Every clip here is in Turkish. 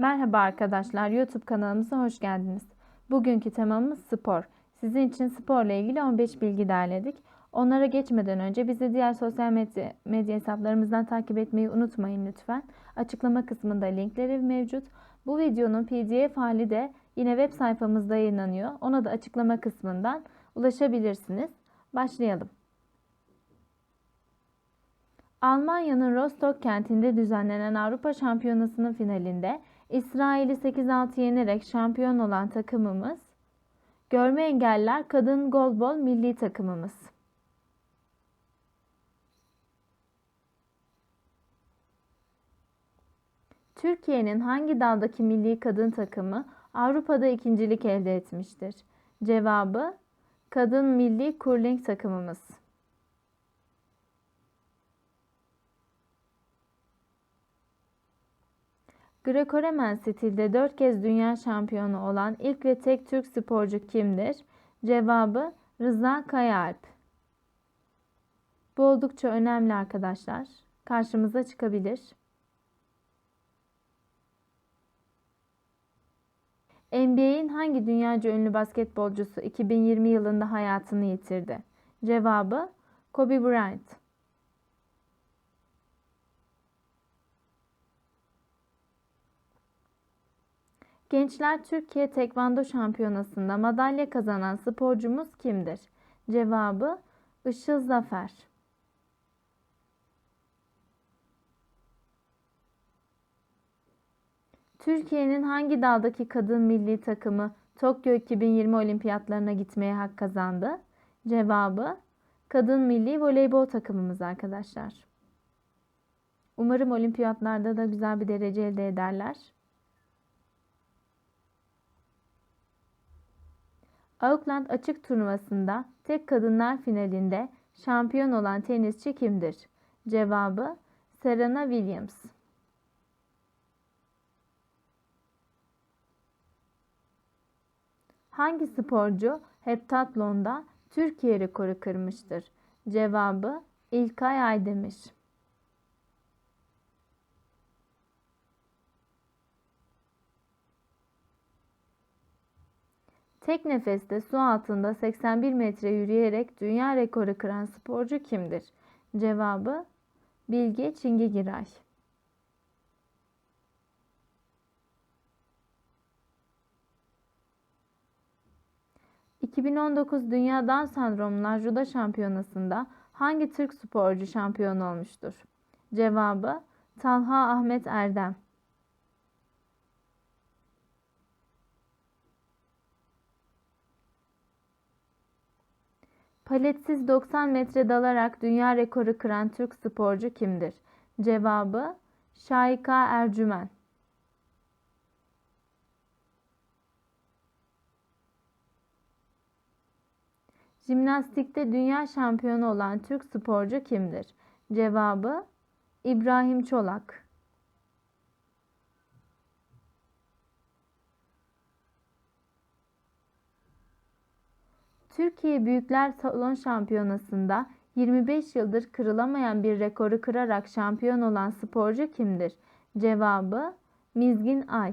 Merhaba arkadaşlar, YouTube kanalımıza hoş geldiniz. Bugünkü temamız spor. Sizin için sporla ilgili 15 bilgi derledik. Onlara geçmeden önce bizi diğer sosyal medya, medya hesaplarımızdan takip etmeyi unutmayın lütfen. Açıklama kısmında linkleri mevcut. Bu videonun PDF hali de yine web sayfamızda yayınlanıyor. Ona da açıklama kısmından ulaşabilirsiniz. Başlayalım. Almanya'nın Rostock kentinde düzenlenen Avrupa Şampiyonası'nın finalinde İsrail'i 8-6 yenerek şampiyon olan takımımız Görme Engelliler Kadın Golbol Milli Takımımız. Türkiye'nin hangi daldaki milli kadın takımı Avrupa'da ikincilik elde etmiştir? Cevabı Kadın Milli Curling takımımız. Greco-Romen stilde 4 kez dünya şampiyonu olan ilk ve tek Türk sporcu kimdir? Cevabı Rıza Kayaalp. Bu oldukça önemli arkadaşlar. Karşımıza çıkabilir. NBA'in hangi dünyaca ünlü basketbolcusu 2020 yılında hayatını yitirdi? Cevabı Kobe Bryant. Gençler Türkiye Tekvando Şampiyonası'nda madalya kazanan sporcumuz kimdir? Cevabı Işıl Zafer. Türkiye'nin hangi daldaki kadın milli takımı Tokyo 2020 olimpiyatlarına gitmeye hak kazandı? Cevabı Kadın milli voleybol takımımız arkadaşlar. Umarım olimpiyatlarda da güzel bir derece elde ederler. Auckland açık turnuvasında tek kadınlar finalinde şampiyon olan tenisçi kimdir? Cevabı Serena Williams. Hangi sporcu heptatlonda Türkiye rekoru kırmıştır? Cevabı İlkay Aydemir. Tek nefeste su altında 81 metre yürüyerek dünya rekoru kıran sporcu kimdir? Cevabı Bilge Çingigiray. ...2019 Dünya Down Sendromlar Judo Şampiyonası'nda hangi Türk sporcu şampiyon olmuştur? Cevabı Talha Ahmet Erdem. Paletsiz 90 metre dalarak dünya rekoru kıran Türk sporcu kimdir? Cevabı Şayka Ercümen. Jimnastikte dünya şampiyonu olan Türk sporcu kimdir? Cevabı İbrahim Çolak. Türkiye Büyükler Salon Şampiyonası'nda 25 yıldır kırılamayan bir rekoru kırarak şampiyon olan sporcu kimdir? Cevabı Mizgin Ay.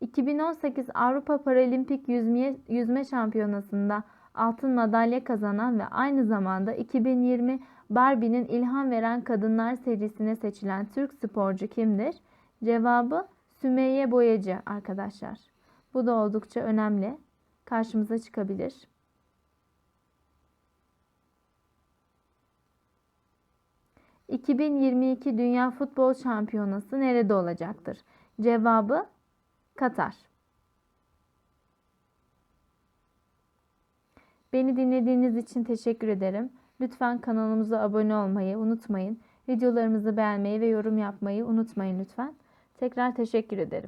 ...2018 Avrupa Paralimpik Yüzme, Yüzme Şampiyonası'nda altın madalya kazanan ve aynı zamanda 2020 Barbie'nin ilham veren kadınlar serisine seçilen Türk sporcu kimdir? Cevabı Sümeyye Boyacı arkadaşlar. Bu da oldukça önemli. Karşımıza çıkabilir. ...2022 Dünya Futbol Şampiyonası nerede olacaktır? Cevabı Katar. Beni dinlediğiniz için teşekkür ederim. Lütfen kanalımıza abone olmayı unutmayın. Videolarımızı beğenmeyi ve yorum yapmayı unutmayın lütfen. Tekrar teşekkür ederim.